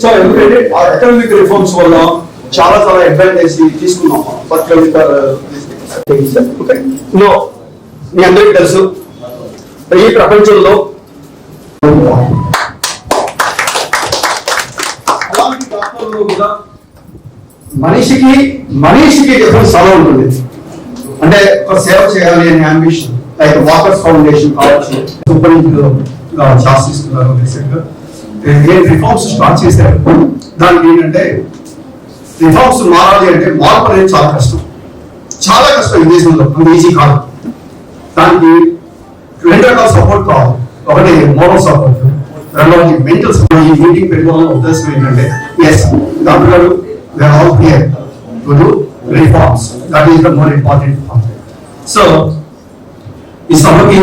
So ఎందుకంటే ఆ economic reforms వల్ల చాలా చాలా అడ్వాంటేజ్ తీసుకున్నాం పర్టికులర్ ఓకే నో మీ అందరికీ తెలుసు. ఈ ప్రపంచంలో అలాంటి డాక్టర్లు కూడా మనిషికి మనిషికి డిఫరెన్స్ చాలా ఉంటుంది. అంటే ఒక సేవ చేయాలి అనే అంబిషన్ లైక్ వాకర్స్ ఫౌండేషన్ కావచ్చు సూపర్ శాస్త్రిస్తున్నారు రీసెంట్ రిఫార్మ్స్ స్టార్ట్ చేశారు? దానికి ఏంటంటే రిఫార్మ్స్ మారాలి అంటే మార్పు అనేది చాలా కష్టం. చాలా కష్టం ఈ దేశంలో అంత ఈజీ కాదు. దానికి రెండు రకాల సపోర్ట్ కావాలి. ఒకటి మోరల్ సపోర్ట్ రెండవది మెంటల్ సపోర్ట్ ఈ మీటింగ్ పెట్టుకోవాలన్న ఉద్దేశం ఏంటంటే ఎస్ డాక్టర్ గారు we're all here to do reforms that is the more important so ఈ సభకి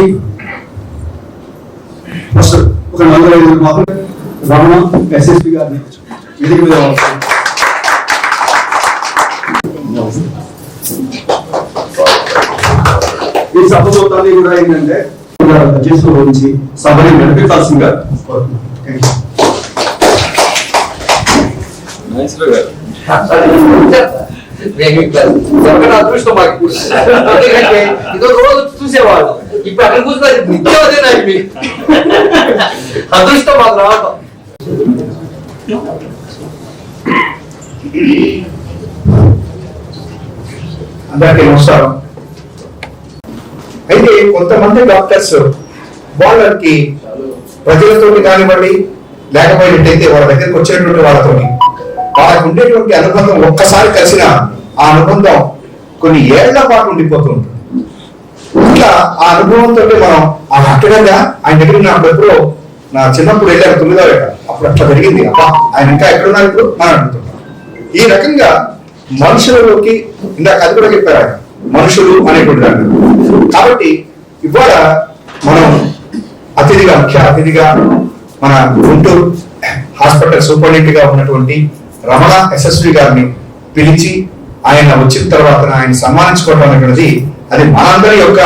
ఫస్ట్ ఒక నలుగురు ఐదుగురు మాత్రం రమణ ఎస్ఎస్పి గారిని వేదిక మీద రావాల్సింది. ఈ సభ మొత్తాన్ని కూడా ఏంటంటే చేసిన గురించి సభని నడిపించాల్సిందిగా కోరుతున్నాను. Thank అదృష్టం మాకు ఇప్పుడు. ఎందుకంటే ఇదో రోజు చూసేవాడు ఇప్పుడు అక్కడ కూర్చున్నారు నిత్యం అదే నాకు మీకు అదృష్టం మాకు రావటం. అందరికీ నమస్కారం. అయితే కొంతమంది డాక్టర్స్ వాళ్ళకి ప్రజలతో కానివ్వండి లేకపోయినట్టయితే వాళ్ళ దగ్గరికి వచ్చేటువంటి వాళ్ళతోని వాళ్ళకు ఉండేటువంటి అనుబంధం ఒక్కసారి కలిసిన ఆ అనుబంధం కొన్ని ఏళ్ళ పాటు ఉండిపోతూ ఉంటుంది ఇట్లా ఆ అనుభవంతో మనం ఆ అక్కడగా ఆయన దగ్గర నాకు ఎప్పుడో నా చిన్నప్పుడు వెళ్ళాను తొమ్మిదో ఏట. అప్పుడు అట్లా జరిగింది. అబ్బా ఆయన ఇంకా ఎక్కడున్నారు ఇప్పుడు? మనం అడుగుతున్నాం ఈ రకంగా మనుషులలోకి ఇందాక అది కూడా చెప్పారు ఆయన. మనుషులు అనేటువంటి దాన్ని. కాబట్టి ఇవాళ మనం అతిథిగా ముఖ్య అతిథిగా మన గుంటూరు హాస్పిటల్ సూపరింటెండెంట్గా ఉన్నటువంటి రమణ ఎస్ఎస్వి గారిని పిలిచి ఆయన వచ్చిన తర్వాత ఆయన సన్మానించుకోవడం అనేటువంటిది అది మనందరి యొక్క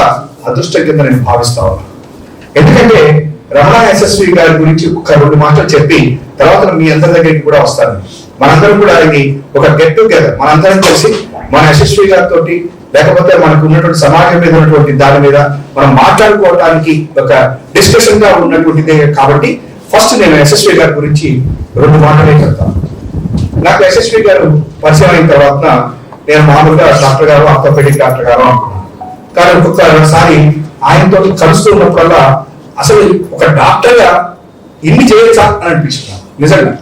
అదృష్టం కింద నేను భావిస్తా ఉన్నాను ఎందుకంటే రమణ ఎస్ఎస్వి గారి గురించి ఒక రెండు మాటలు చెప్పి తర్వాత మీ అందరి దగ్గరికి కూడా వస్తాను. మనందరం కూడా ఆయనకి ఒక గెట్ టుగెదర్ మనందరం కలిసి మన యశస్వి గారితో లేకపోతే మనకు ఉన్నటువంటి సమాజం మీద ఉన్నటువంటి దాని మీద మనం మాట్లాడుకోవడానికి ఒక డిస్కషన్గా ఉన్నటువంటిదే కాబట్టి ఫస్ట్ నేను యశస్వి గారి గురించి రెండు మాటలే చెప్తాను. నాకు యశస్వి గారు పరిచయం అయిన తర్వాత నేను మామూలుగా డాక్టర్ గారు ఆర్థోపెడిక్ డాక్టర్ గారు అనుకున్నాను. కానీ ఒక్కొక్కసారి ఆయనతో కలుస్తూ ఉన్నప్పుడల్లా అసలు ఒక డాక్టర్గా ఇన్ని చేయొచ్చా అని అనిపించింది నిజంగా.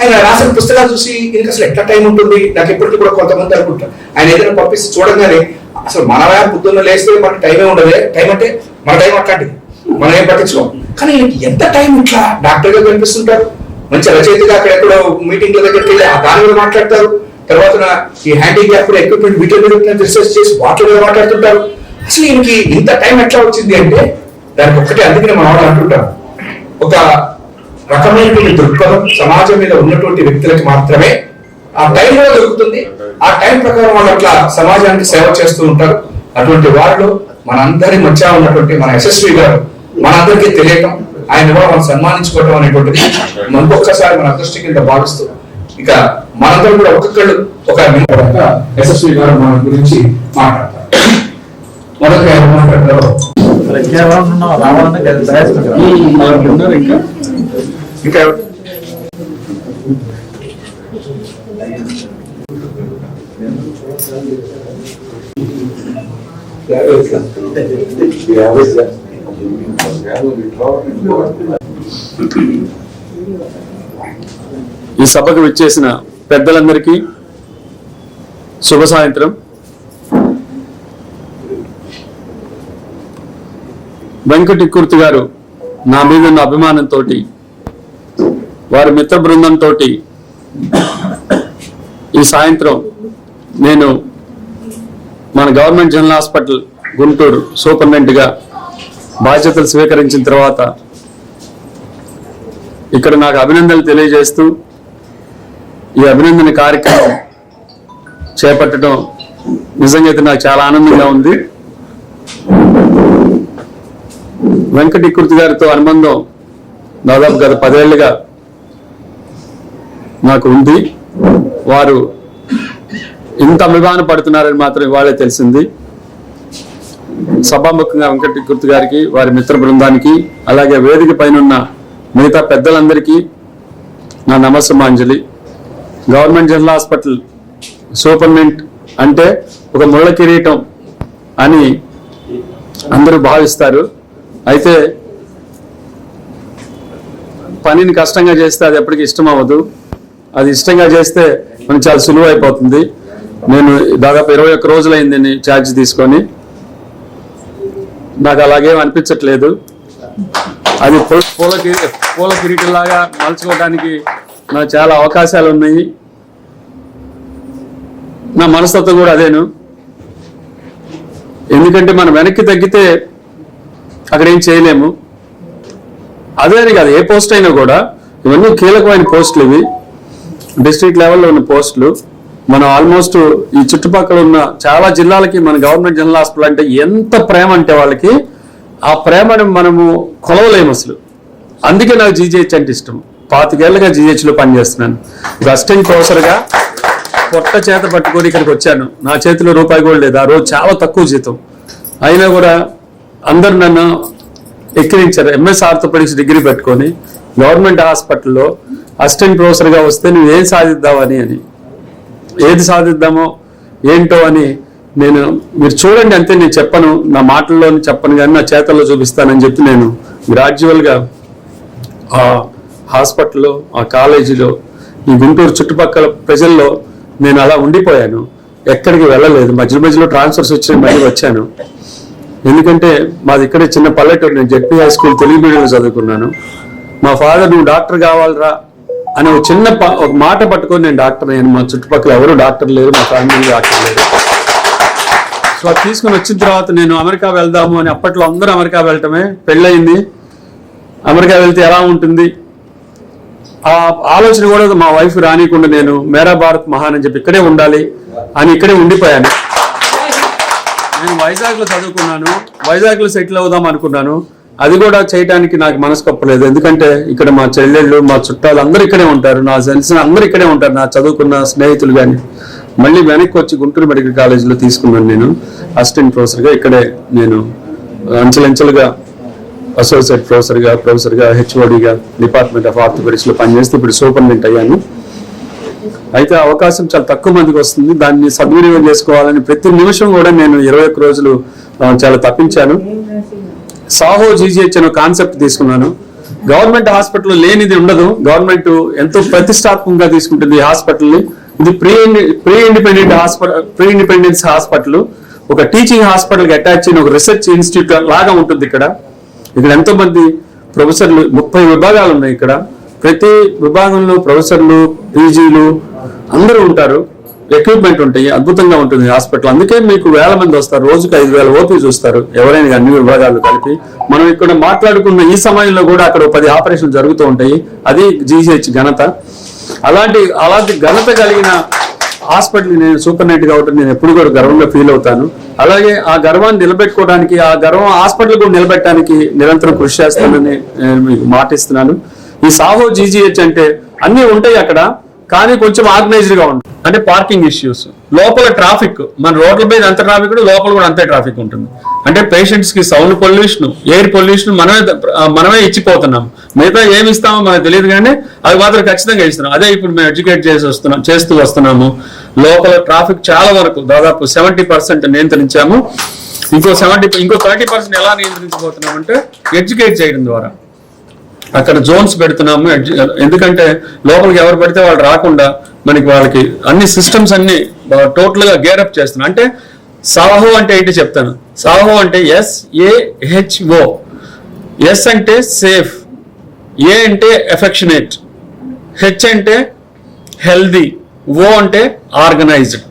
ఆయన రాసిన పుస్తకాలు చూసి ఇంకా అసలు ఎట్లా టైం ఉంటుంది? నాకు ఎప్పటికీ కూడా కొంతమంది అనుకుంటారు. ఆయన ఏదైనా పంపిస్తే చూడగానే అసలు మన పొద్దున్న లేస్తే మనకి టైమే ఉండదు. టైం అంటే మన టైం అట్లాంటిది. మనం ఏం పట్టించుకోం. కానీ ఎంత టైం ఇట్లా డాక్టర్గా కనిపిస్తుంటారు? మంచి రచయితగా అక్కడెక్కడో మీటింగ్ దగ్గరికి వెళ్ళి ఆ దాని మీద మాట్లాడతారు. తర్వాత ఈ హ్యాండిక్యాప్ ఎక్విప్మెంట్ వీటి మీద రీసెర్చ్ చేసి వాటి మీద మాట్లాడుతుంటారు. అసలు ఈయనకి ఇంత టైం ఎట్లా వచ్చింది అంటే దానికి ఒక్కటే అందుకనే మనం అంటుంటాం. అంటుంటారు ఒక రకమైనటువంటి దృక్పథం సమాజం మీద ఉన్నటువంటి వ్యక్తులకి మాత్రమే ఆ టైంలో దొరుకుతుంది. ఆ టైం ప్రకారం వాళ్ళు అట్లా సమాజానికి సేవ చేస్తూ ఉంటారు. అటువంటి వాళ్ళు మనందరి మధ్య ఉన్నటువంటి మన యశస్వి గారు మనందరికీ తెలియటం ఆయన కూడా మనం సన్మానించుకోవటం అనేటువంటిది ఇంకొకసారి మన అదృష్టి కింద భావిస్తూ ఇక మనందరం కూడా ఒక్కొక్కళ్ళు ఒక నిమిషం. యశస్వి గారు మన గురించి మాట్లాడతారు. మొదట ఎవరు మాట్లాడతారో ఇంకా. ఎవరు? ఈ సభకు విచ్చేసిన పెద్దలందరికీ శుభ సాయంత్రం. వెంకటి కుర్తి గారు నా మీద ఉన్న అభిమానంతో వారి మిత్ర బృందంతో ఈ సాయంత్రం నేను మన గవర్నమెంట్ జనరల్ హాస్పిటల్ గుంటూరు సూపరింటెండెంట్గా బాధ్యతలు స్వీకరించిన తర్వాత ఇక్కడ నాకు అభినందనలు తెలియజేస్తూ ఈ అభినందన కార్యక్రమం చేపట్టడం నిజంగా అయితే నాకు చాలా ఆనందంగా ఉంది. వెంకటి కుర్తి గారితో అనుబంధం దాదాపు గత పదేళ్ళుగా నాకు ఉంది. వారు ఇంత అభిమాన పడుతున్నారని మాత్రం ఇవాళే తెలిసింది. సభాముఖంగా వెంకట గుర్తు గారికి వారి మిత్ర బృందానికి అలాగే వేదిక పైన ఉన్న మిగతా పెద్దలందరికీ నా నమస్సమాంజలి. గవర్నమెంట్ జనరల్ హాస్పిటల్ సూపర్నెంట్ అంటే ఒక ముళ్ళ కిరీటం అని అందరూ భావిస్తారు. అయితే పనిని కష్టంగా చేస్తే అది ఎప్పటికీ ఇష్టం అవ్వదు. అది ఇష్టంగా చేస్తే మనకి చాలా సులువు అయిపోతుంది. నేను దాదాపు ఇరవై ఒక్క రోజులైంది ఛార్జ్ తీసుకొని. నాకు అలాగేం అనిపించట్లేదు. అది పూల పూల కిరీటంలాగా మలుచుకోవడానికి నాకు చాలా అవకాశాలు ఉన్నాయి నా మనస్తత్వం కూడా అదేను. ఎందుకంటే మనం వెనక్కి తగ్గితే అక్కడ ఏం చేయలేము. అదే అని కాదు ఏ పోస్ట్ అయినా కూడా ఇవన్నీ కీలకమైన పోస్టులు ఇవి. డిస్ట్రిక్ట్ లెవెల్లో ఉన్న పోస్టులు. మనం ఆల్మోస్ట్ ఈ చుట్టుపక్కల ఉన్న చాలా జిల్లాలకి మన గవర్నమెంట్ జనరల్ హాస్పిటల్ అంటే ఎంత ప్రేమ అంటే వాళ్ళకి ఆ ప్రేమను మనము కొలవలేము అసలు. అందుకే నాకు జీజీహెచ్ అంటే ఇష్టం. పాతికేళ్ళుగా GH పనిచేస్తున్నాను. ఒక అసిస్టెంట్ ప్రొఫెసర్గా పొట్ట చేత పట్టుకొని ఇక్కడికి వచ్చాను. నా చేతిలో రూపాయి కూడా లేదు. ఆ రోజు చాలా తక్కువ జీతం. అయినా కూడా అందరు నన్ను ఎక్కిరించారు. ఎంఎస్ ఆర్థోపెడిక్స్ డిగ్రీ పెట్టుకొని గవర్నమెంట్ హాస్పిటల్లో అసిస్టెంట్ ప్రొఫెసర్గా వస్తే నువ్వు ఏం సాధిద్దామని అని. ఏది సాధిద్దామో ఏంటో అని నేను మీరు చూడండి అంతే నేను చెప్పను. నా మాటల్లో చెప్పను కానీ నా చేతల్లో చూపిస్తానని చెప్పి నేను గ్రాడ్యువల్గా ఆ హాస్పిటల్లో ఆ కాలేజీలో ఈ గుంటూరు చుట్టుపక్కల ప్రజల్లో నేను అలా ఉండిపోయాను. ఎక్కడికి వెళ్ళలేదు. మధ్య మధ్యలో ట్రాన్స్ఫర్స్ వచ్చి మళ్ళీ వచ్చాను. ఎందుకంటే మాది ఇక్కడే చిన్న పల్లెటూరు. నేను జెడ్పీ హై స్కూల్ తెలుగు మీడియంలో చదువుకున్నాను. మా ఫాదర్ నువ్వు డాక్టర్ కావాలరా అని ఒక చిన్న ప- ఒక మాట పట్టుకొని నేను డాక్టర్ నేను మా చుట్టుపక్కల ఎవరు డాక్టర్ లేరు మా ఫ్యామిలీ డాక్టర్ లేరు. సో అది తీసుకుని వచ్చిన తర్వాత నేను అమెరికా వెళ్దాము అని అప్పట్లో అందరూ అమెరికా వెళ్ళటమే పెళ్ళయింది. అమెరికా వెళ్తే ఎలా ఉంటుంది? ఆ ఆలోచన కూడా మా వైఫ్ రానికుండా నేను మేరా భారత్ మహాన్ అని చెప్పి ఇక్కడే ఉండాలి అని ఇక్కడే ఉండిపోయాను. నేను వైజాగ్లో చదువుకున్నాను. వైజాగ్లో సెటిల్ అవుదాం అనుకున్నాను. అది కూడా చేయడానికి నాకు మనసు కప్పలేదు. ఎందుకంటే ఇక్కడ మా చెల్లెళ్ళు మా చుట్టాలు అందరూ ఇక్కడే ఉంటారు. నా తెలిసిన అందరూ ఇక్కడే ఉంటారు. నా చదువుకున్న స్నేహితులు కానీ మళ్ళీ వెనక్కి వచ్చి గుంటూరు మెడికల్ కాలేజీలో తీసుకున్నాను నేను. అసిస్టెంట్ ప్రొఫెసర్గా ఇక్కడే నేను అంచెలంచెలుగా అసోసియేట్ ప్రొఫెసర్గా ప్రొఫెసర్గా హెచ్ఓడిగా డిపార్ట్మెంట్ ఆఫ్ ఆర్థోపెడిక్స్లో పనిచేస్తూ ఇప్పుడు సూపరింటెండెంట్ అయ్యాను. అయితే అవకాశం చాలా తక్కువ మందికి వస్తుంది. దాన్ని సద్వినియోగం చేసుకోవాలని ప్రతి నిమిషం కూడా నేను ఇరవై ఒక్క రోజులు చాలా తప్పించాను. సాహో జీజీహెచ్ అనే కాన్సెప్ట్ తీసుకున్నాను. గవర్నమెంట్ హాస్పిటల్ లేనిది ఉండదు. గవర్నమెంట్ ఎంతో ప్రతిష్టాత్మకంగా తీసుకుంటుంది ఈ హాస్పిటల్ని. ఇది pre pre independent hospital pre independence hospital. ఒక టీచింగ్ హాస్పిటల్కి అటాచ్ అయిన ఒక రీసెర్చ్ ఇన్స్టిట్యూట్ లాగా ఉంటుంది ఇక్కడ. ఇక్కడ ఎంతో మంది ప్రొఫెసర్లు ముప్పై విభాగాలు ఉన్నాయి ఇక్కడ. ప్రతి విభాగంలో ప్రొఫెసర్లు పీజీలు అందరూ ఉంటారు. ఎక్విప్మెంట్ ఉంటాయి అద్భుతంగా ఉంటుంది హాస్పిటల్ అందుకే మీకు వేల మంది వస్తారు రోజుకి ఐదు వేల ఓపీ చూస్తారు. ఎవరైనా అన్ని విభాగాలు కలిపి. మనం ఇక్కడ మాట్లాడుకున్న ఈ సమయంలో కూడా అక్కడ పది ఆపరేషన్లు జరుగుతూ ఉంటాయి. అది జీజీహెచ్ ఘనత. అలాంటి అలాంటి ఘనత కలిగిన హాస్పిటల్ నేను సూపర్నెంట్ కాబట్టి నేను ఎప్పుడు కూడా గర్వంగా ఫీల్ అవుతాను. అలాగే ఆ గర్వాన్ని నిలబెట్టుకోవడానికి ఆ గర్వం హాస్పిటల్ కూడా నిలబెట్టడానికి నిరంతరం కృషి చేస్తానని నేను మీకు మాటిస్తున్నాను. ఈ సాహో జీజీహెచ్ అంటే అన్ని ఉంటాయి అక్కడ. కానీ కొంచెం ఆర్గనైజ్డ్గా ఉంటుంది అంటే పార్కింగ్ ఇష్యూస్ లోపల ట్రాఫిక్ మన రోడ్ల మీద ఎంత ట్రాఫిక్ లోపల కూడా అంతే ట్రాఫిక్ ఉంటుంది. అంటే పేషెంట్స్కి సౌండ్ పొల్యూషన్ ఎయిర్ పొల్యూషన్ మనమే మనమే ఇచ్చిపోతున్నాం. మిగతా ఏమి ఇస్తామో మనకు తెలియదు కానీ అది మాత్రం ఖచ్చితంగా ఇస్తున్నాం. అదే ఇప్పుడు మేము ఎడ్యుకేట్ చేసి వస్తున్నాం చేస్తూ వస్తున్నాము. లోపల ట్రాఫిక్ చాలా వరకు దాదాపు సెవెంటీ పర్సెంట్ నియంత్రించాము. ఇంకో సెవెంటీ ఇంకో థర్టీ పర్సెంట్ ఎలా నియంత్రించబోతున్నాం అంటే ఎడ్యుకేట్ చేయడం ద్వారా. అక్కడ జోన్స్ పెడుతున్నాము. ఎందుకంటే లోపలికి ఎవరు పడితే వాళ్ళు రాకుండా మనకి వాళ్ళకి అన్ని సిస్టమ్స్ అన్ని టోటల్గా గేరప్ చేస్తున్నాం. అంటే సాహో అంటే ఏంటి చెప్తాను. సాహో అంటే ఎస్ ఏ ఓ ఎస్ అంటే సేఫ్ ఏ అంటే ఎఫెక్షనేట్ హెచ్ అంటే హెల్దీ ఓ అంటే ఆర్గనైజ్డ్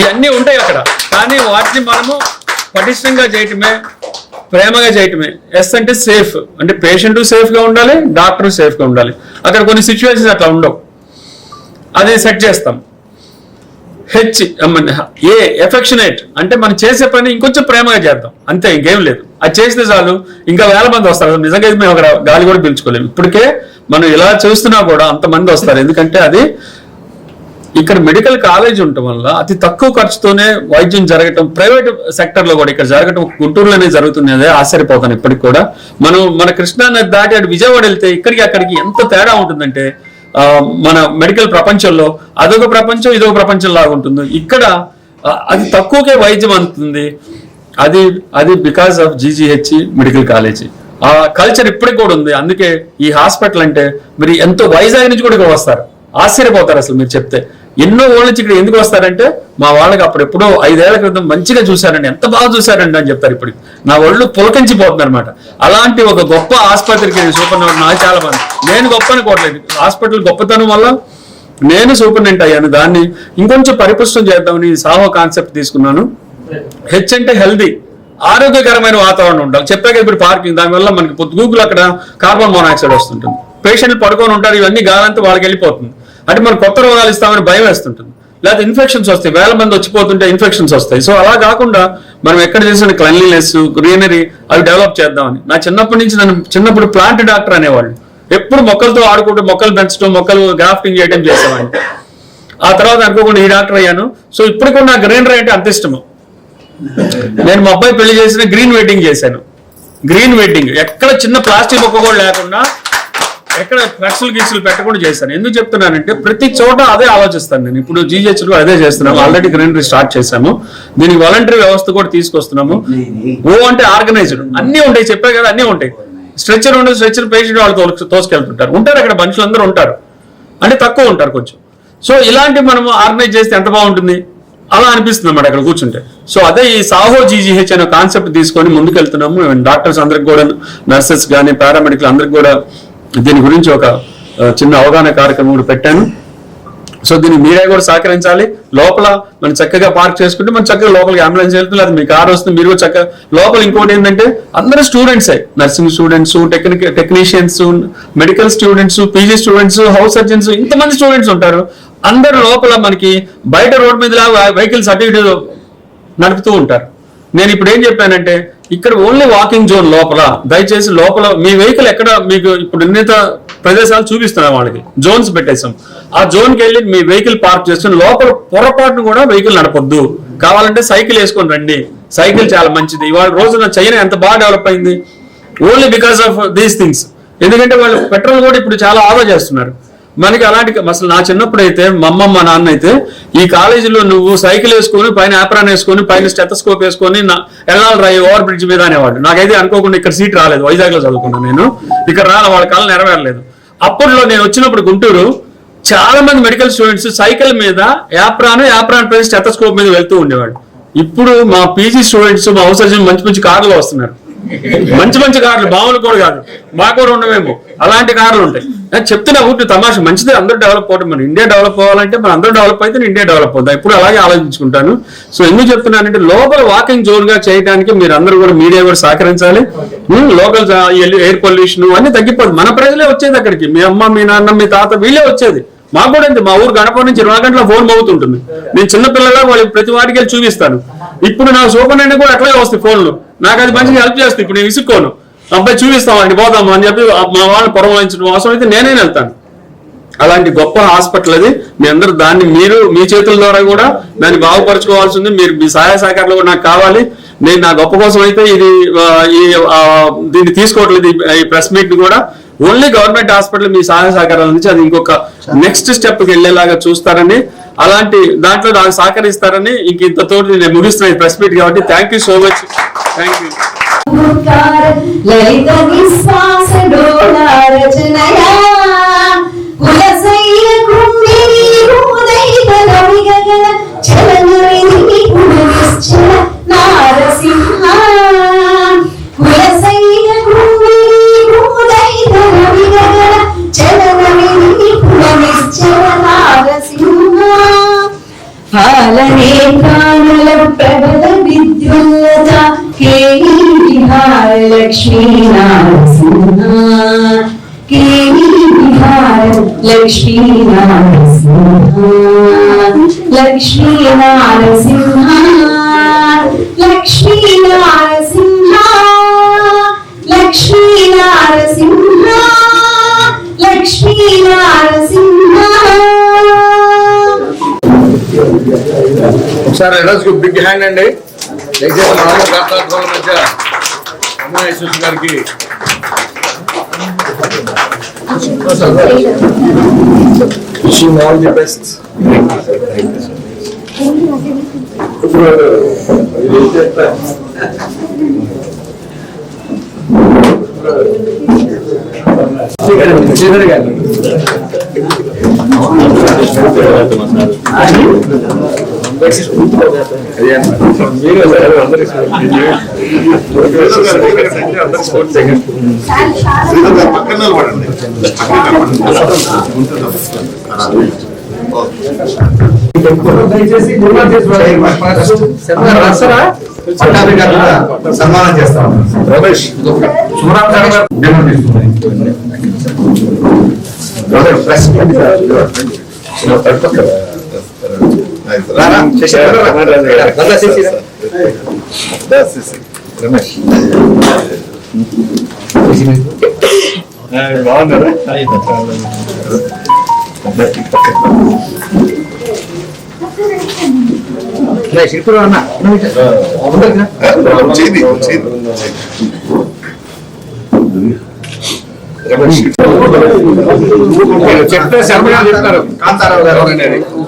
ఇవన్నీ ఉంటాయి అక్కడ. కానీ వాటిని మనము పటిష్టంగా చేయటమే ప్రేమగా చేయటమే. ఎస్ అంటే సేఫ్ అంటే పేషెంట్ సేఫ్గా ఉండాలి డాక్టర్ సేఫ్గా ఉండాలి. అక్కడ కొన్ని సిచ్యువేషన్స్ అట్లా ఉండవు. అది సెట్ చేస్తాం. హెచ్ ఏ ఎఫెక్షనేట్ అంటే మనం చేసే పని ఇంకొంచెం ప్రేమగా చేద్దాం. అంతే ఇంకేం లేదు. అది చేస్తే చాలు. ఇంకా వేల మంది వస్తారు. నిజంగా అయితే మేము ఒక గాలి కూడా పీల్చుకోలేము. ఇప్పటికే మనం ఇలా చూస్తున్నా కూడా అంతమంది వస్తారు. ఎందుకంటే అది ఇక్కడ మెడికల్ కాలేజ్ ఉండటం వల్ల అతి తక్కువ ఖర్చుతోనే వైద్యం జరగటం ప్రైవేట్ సెక్టర్లో కూడా ఇక్కడ జరగటం గుంటూరులోనే జరుగుతుంది అదే ఆశ్చర్యపోతాను ఇప్పటికి కూడా. మనం మన కృష్ణా నది దాటి అటు విజయవాడ వెళ్తే ఇక్కడికి అక్కడికి ఎంత తేడా ఉంటుందంటే మన మెడికల్ ప్రపంచంలో అదొక ప్రపంచం ఇదొక ప్రపంచం లాగా ఉంటుంది. ఇక్కడ అది తక్కువకే వైద్యం అందుతుంది. అది అది because of GGH medical college. ఆ కల్చర్ ఇప్పటికి కూడా ఉంది. అందుకే ఈ హాస్పిటల్ అంటే మీరు ఎంతో వైజాగ్ నుంచి కూడా ఇక్కడ వస్తారు. ఆశ్చర్యపోతారు అసలు మీరు చెప్తే. ఎన్నో ఓళ్ళ నుంచి ఇక్కడ ఎందుకు వస్తారంటే మా వాళ్ళకి అప్పుడు ఎప్పుడో ఐదేళ్ళ క్రితం మంచిగా చూశారండి. ఎంత బాగా చూశారండి అని చెప్తారు ఇప్పుడు. నా ఒళ్ళు పులకించిపోతుంది అనమాట అలాంటి ఒక గొప్ప ఆసుపత్రికి సూపర్ నాకు చాలా బాగుంది నేను గొప్ప అనుకోవట్లేదు హాస్పిటల్ గొప్పతనం వల్ల నేను సూపరింటెండెంట్ అయ్యాను. దాన్ని ఇంకొంచెం పరిపుష్టం చేద్దామని సాహో కాన్సెప్ట్ తీసుకున్నాను. హెచ్ అంటే హెల్దీ ఆరోగ్యకరమైన వాతావరణం ఉండాలి. చెప్పాక ఇప్పుడు పార్కింగ్ దానివల్ల మనకి పొద్దుగూకులు అక్కడ కార్బన్ మోనాక్సైడ్ వస్తుంటుంది. పేషెంట్లు పడుకొని ఉంటారు. ఇవన్నీ గాలంతా వాళ్ళకి వెళ్ళిపోతుంది. అంటే మనం కొత్త రోగాలు ఇస్తామని భయం వేస్తుంటుంది. లేకపోతే ఇన్ఫెక్షన్స్ వస్తాయి. వేల మంది వచ్చిపోతుంటే ఇన్ఫెక్షన్స్ వస్తాయి. సో అలా కాకుండా మనం ఎక్కడ చేసిన క్లెన్లీనెస్ గ్రీనరీ అవి డెవలప్ చేద్దామని. నా చిన్నప్పటి నుంచి నన్ను చిన్నప్పుడు ప్లాంట్ డాక్టర్ అనేవాళ్ళు. ఎప్పుడు మొక్కలతో ఆడుకుంటూ మొక్కలు పెంచడం మొక్కలు గ్రాఫ్టింగ్ చేయడం చేసేవాడిని. ఆ తర్వాత అనుకోకుండా ఈ డాక్టర్ అయ్యాను. సో ఇప్పుడు కూడా నాకు గ్రీనరీ అంటే అంత ఇష్టము. నేను మా అబ్బాయి పెళ్ళి చేసిన గ్రీన్ వెడ్డింగ్ చేశాను. గ్రీన్ వెడ్డింగ్ ఎక్కడ చిన్న ప్లాస్టిక్ మొక్క కూడా లేకుండా ఎక్కడ ఫ్లెక్సులు గీసులు పెట్టకుండా చేశాను. ఎందుకు చెప్తున్నానంటే ప్రతి చోట అదే ఆలోచిస్తాను నేను. ఇప్పుడు జీజెచ్లో అదే చేస్తున్నాము. ఆల్రెడీ గ్రీనరీ స్టార్ట్ చేశాము. దీనికి వాలంటరీ వ్యవస్థ కూడా తీసుకొస్తున్నాము. ఓ అంటే ఆర్గనైజ్డ్ అన్ని ఉంటాయి. చెప్పే కదా అన్ని ఉంటాయి. స్ట్రెచ్చర్ ఉండదు స్ట్రెచ్చర్ పేషెంట్ వాళ్ళు తోసుకెళ్తుంటారు. ఉంటారు అక్కడ మనుషులు అందరూ ఉంటారు. అంటే తక్కువ ఉంటారు కొంచెం. సో ఇలాంటి మనం ఆర్గనైజ్ చేస్తే ఎంత బాగుంటుంది? అలా అనిపిస్తుంది అన్నమాట అక్కడ కూర్చుంటే. సో అదే ఈ సాహో జీజీహెచ్ అనే కాన్సెప్ట్ తీసుకొని ముందుకెళ్తున్నాము. డాక్టర్స్ అందరికి కూడా నర్సెస్ కానీ పారామెడికల్ అందరికి కూడా దీని గురించి ఒక చిన్న అవగాహన కార్యక్రమం కూడా పెట్టాను. సో దీన్ని మీరే కూడా సహకరించాలి. లోపల మనం చక్కగా పార్క్ చేసుకుంటే మనం చక్కగా లోపలికి అంబులెన్స్ వెళ్తుంది లేదా మీ కార్ వస్తుంది మీరు కూడా చక్కగా లోపల ఇంకోటి ఏంటంటే అందరూ స్టూడెంట్సే nursing students technique technicians medical students PG students house surgeons ఇంతమంది స్టూడెంట్స్ ఉంటారు. అందరు లోపల మనకి బయట రోడ్ మీద వెహికల్స్ అటు ఇటు నడుపుతూ ఉంటారు. నేను ఇప్పుడు ఏం చెప్పానంటే ఇక్కడ ఓన్లీ వాకింగ్ జోన్ లోపల దయచేసి లోపల మీ వెహికల్ ఎక్కడ మీకు ఇప్పుడు నిర్ణీత ప్రదేశాలు చూపిస్తున్నాం వాళ్ళకి. జోన్స్ పెట్టేసాం ఆ జోన్కి వెళ్ళి మీ వెహికల్ పార్క్ చేసుకుని లోపల పొరపాటును కూడా వెహికల్ నడపొద్దు. కావాలంటే సైకిల్ వేసుకొని రండి. సైకిల్ చాలా మంచిది. ఇవాళ రోజున చైనా ఎంత బాగా డెవలప్ అయింది? Only because of these things ఎందుకంటే వాళ్ళు పెట్రోల్ కూడా ఇప్పుడు చాలా ఆదా చేస్తున్నారు. మనకి అలాంటి అసలు నా చిన్నప్పుడు అయితే మా అమ్మమ్మ మా నాన్న అయితే ఈ కాలేజీలో నువ్వు సైకిల్ వేసుకొని పైన ఆప్రాన్ వేసుకొని పైన స్టెతస్కోప్ వేసుకొని నా ఎల్లాల్ రాయి ఓవర్ బ్రిడ్జ్ మీద అనేవాడు. నాకైతే అనుకోకుండా ఇక్కడ సీట్ రాలేదు. వైజాగ్లో చదువుకున్నాను నేను. ఇక్కడ రాల వాళ్ళ కాలం నెరవేరలేదు. అప్పట్లో నేను వచ్చినప్పుడు గుంటూరు చాలా మంది మెడికల్ స్టూడెంట్స్ సైకిల్ మీద యాప్రాన్ యాప్రాన్ పైన స్టెతస్కోప్ మీద వెళ్తూ ఉండేవాడు ఇప్పుడు మా పీజీ స్టూడెంట్స్ మా హౌస్ సర్జన్ మంచి మంచి కార్లు వస్తున్నారు. మంచి మంచి కార్లు బావులు కూడా కాదు. మాకు కూడా ఉండవేమో. అలాంటి కార్లు ఉంటాయి. నేను చెప్తున్నా ఊటి తమాషా. మంచిదే అందరూ డెవలప్ అవ్వడం మన ఇండియా డెవలప్ అవ్వాలంటే మన అందరూ డెవలప్ అయితే ఇండియా డెవలప్ అవుతాం. ఇప్పుడు అలాగే ఆలోచించుకుంటాను. సో ఎందుకు చెప్తున్నానంటే లోపల వాకింగ్ జోన్గా చేయడానికి మీరు అందరూ కూడా మీడియా కూడా సహకరించాలి. లోకల్ ఎయిర్ పొల్యూషన్ అన్ని తగ్గిపోదు. మన ప్రజలే వచ్చేది అక్కడికి. మీ అమ్మ మీ నాన్న మీ తాత వీళ్ళే వచ్చేది. మాకు కూడా మా ఊరు గడప నుంచి ఇరవై గంటల ఫోన్ మోగుతుంటుంది. నేను చిన్నపిల్లగా వాళ్ళకి ప్రతి వాటికి వెళ్ళి చూపిస్తాను. ఇప్పుడు నా సూపర్ కూడా అట్లే వస్తాయి ఫోన్లు. నాకు అది మంచిగా హెల్ప్ చేస్తుంది. ఇప్పుడు నేను విసుక్కోను. అబ్బాయి చూపిస్తాం అండి పోదాము అని చెప్పి మా వాళ్ళని పురమాయించడం అవసరం అయితే నేనే వెళ్తాను. అలాంటి గొప్ప హాస్పిటల్ అది. మీ అందరూ దాన్ని మీరు మీ చేతుల ద్వారా కూడా దాన్ని బాగుపరచుకోవాల్సింది. మీరు మీ సహాయ సహకారాలు కూడా నాకు కావాలి. నేను నా గొప్ప కోసం అయితే ఇది ఈ దీన్ని తీసుకోవట్లేదు. ఈ- ఈ ప్రెస్ మీట్ కూడా. ఓన్లీ గవర్నమెంట్ హాస్పిటల్ మీ సహాయ సహకారాల నుంచి అది ఇంకొక నెక్స్ట్ స్టెప్కి వెళ్ళేలాగా చూస్తారని అలాంటి దాంట్లో నాకు సహకరిస్తారని ఇంక ఇంతతోటి నేను ముగిస్తున్నా ప్రెస్ మీట్ కాబట్టి thank you so much thank you పాలనే ప్రాణుల ప్రబల విద్యుల్లత కేవీ విహార లక్ష్మీ నారసింహ కేవీ విహార లక్ష్మీ నారసింహ లక్ష్మీ నారసింహ లక్ష్మీ నారసింహ ఒకసారి ఎడస్కు బిగ్ హ్యాండ్ అండి దయచేసి మామూలు కర్తాత్వాల మధ్య అమ్మాయి యశస్వి గారికి ఆల్ ది బెస్ట్ పక్కన నిలబడండి దయచేసి సన్మానం చేస్తాం రమేష్ రమేష్ రమేష్ శిల్పులు అన్న చేది చేది రమేష్ మీరు చెప్తే శర్మ గారు చెప్తారు కాంతారావు గారు అనేది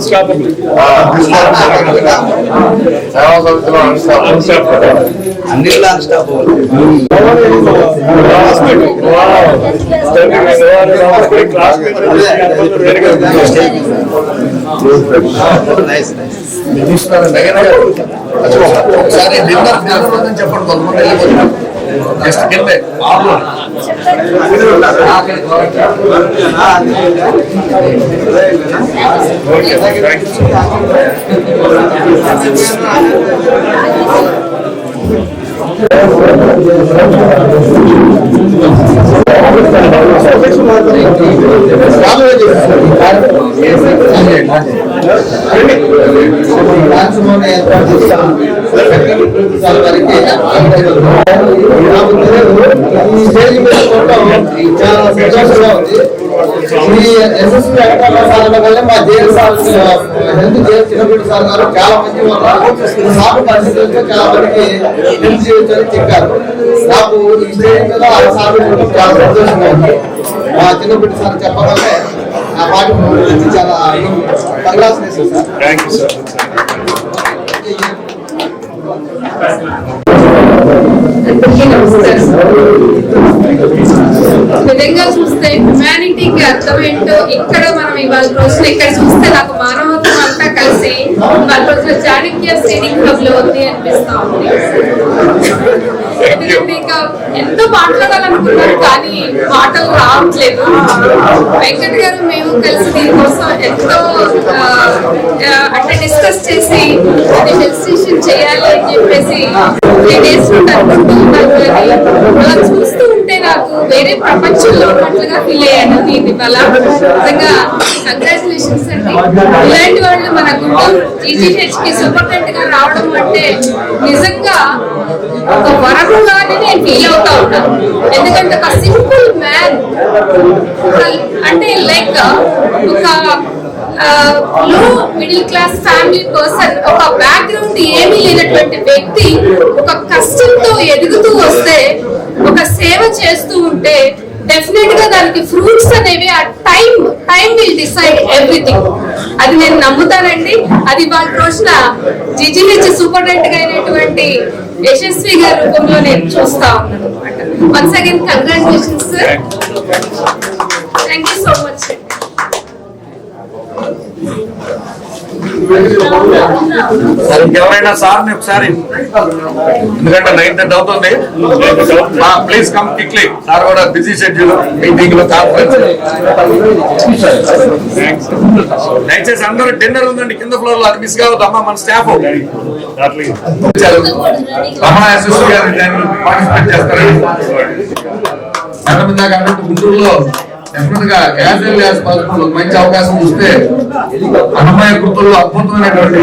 స్టార్టింగ్ అన్నిట్లో అన్స్టాప్ ఒకసారి డిన్నర్ చెప్పండి కొంతమంది వెళ్ళిపోతున్నారు జస్ట్ కిందే ఈ స్టేజ్ మీద చూడటం చాలా సంతోషంగా ఉంది. ఈ ఎస్ఎస్సి వెంకటరమణ సార్ వల్ల మా JL sir health Chinnapudi sir గారు చాలా మంది వల్ల సాగు పరిస్థితులతో చాలా మందికి హెల్త్ చేయొచ్చు అని చెప్పారు. నాకు ఈ స్టేజ్ మీద ఆ సార్ చాలా సంతోషంగా ఉంది. మా చిన్నపూడి సార్ చెప్పగానే ఆ పాట గురించి చాలా congratulation sir. Thank you sir అందరికీ నమస్కారం. విధంగా చూస్తే హ్యుమానిటీకి అర్థం ఏంటో ఇక్కడ మనం ఇవాళ రోజున ఇక్కడ చూస్తే నాకు మానవత్వం అంతా కలిసి ఇవాళ రోజుల చాణక్య స్టేడింగ్ క్లబ్లో ఉంది అనిపిస్తా ఉంది. ఇంకా ఎంతో మాట్లాడాలనుకున్నాను కానీ మాటలు రావట్లేదు. వెంకట్ గారు మేము కలిసి దీనికోసం ఎంతో అంటే డిస్కస్ చేసి అది డెసిషన్ చేయాలి అని చెప్పేసి త్రీ డేస్ నుండి అనుకుంటూ ఉన్నాను కానీ అలా చూస్తూ ఉంటే నాకు వేరే ప్రపంచంలో ఉన్నట్లుగా ఫీల్ అయ్యాను దీని వల్ల నిజంగా కంగ్రాచులేషన్స్ అండి. ఇలాంటి వాళ్ళు మన గుంటూరు జీజీహెచ్కి గా రావడం అంటే నిజంగా ఒక కాబట్టి నేను ఫీల్ అవుతా ఉన్నాను ఎందుకంటే ఒక సింపుల్ మ్యాన్ అంటే లైక్ ఒక low middle class family person ఒక బ్యాక్గ్రౌండ్ ఏమీ లేనటువంటి వ్యక్తి ఒక కష్టంతో ఎదుగుతూ వస్తే ఒక సేవ చేస్తూ ఉంటే డెఫినెట్గా దానికి ఫ్రూట్స్ అనేవి ఆ time time will decide everything అది నేను నమ్ముతానండి. అది వాళ్ళ రోజున జిజిహెచ్ సూపరింటెండెంట్గా అయినటువంటి యశస్వి గారి రూపంలో నేను చూస్తా ఉన్నాను అనమాట once again congratulations sir thank you so much మరి ఇంకెవరైనా సార్ని ఒకసారి ఎందుకంటే నైన్ థర్టీ అవుతుంది. ప్లీజ్ కమ్ క్విక్లీ సార్ కూడా బిజీ షెడ్యూల్ మీటింగ్లో కాన్ఫరెన్స్ దయచేసి అందరూ డిన్నర్ ఉందండి కింద ఫ్లోర్లో. అది మిస్ కావద్దు. అమ్మా మన స్టాఫ్ రమణ యశస్వి గారు పార్టిసిపేట్ చేస్తారు. ఎంతమంది గుంటూరులో డెఫినెట్గా క్యాజువల్ గ్యాస్ పథకంలో మంచి అవకాశం ఇస్తే అన్నమయ్య గుర్తుల్లో అద్భుతమైనటువంటి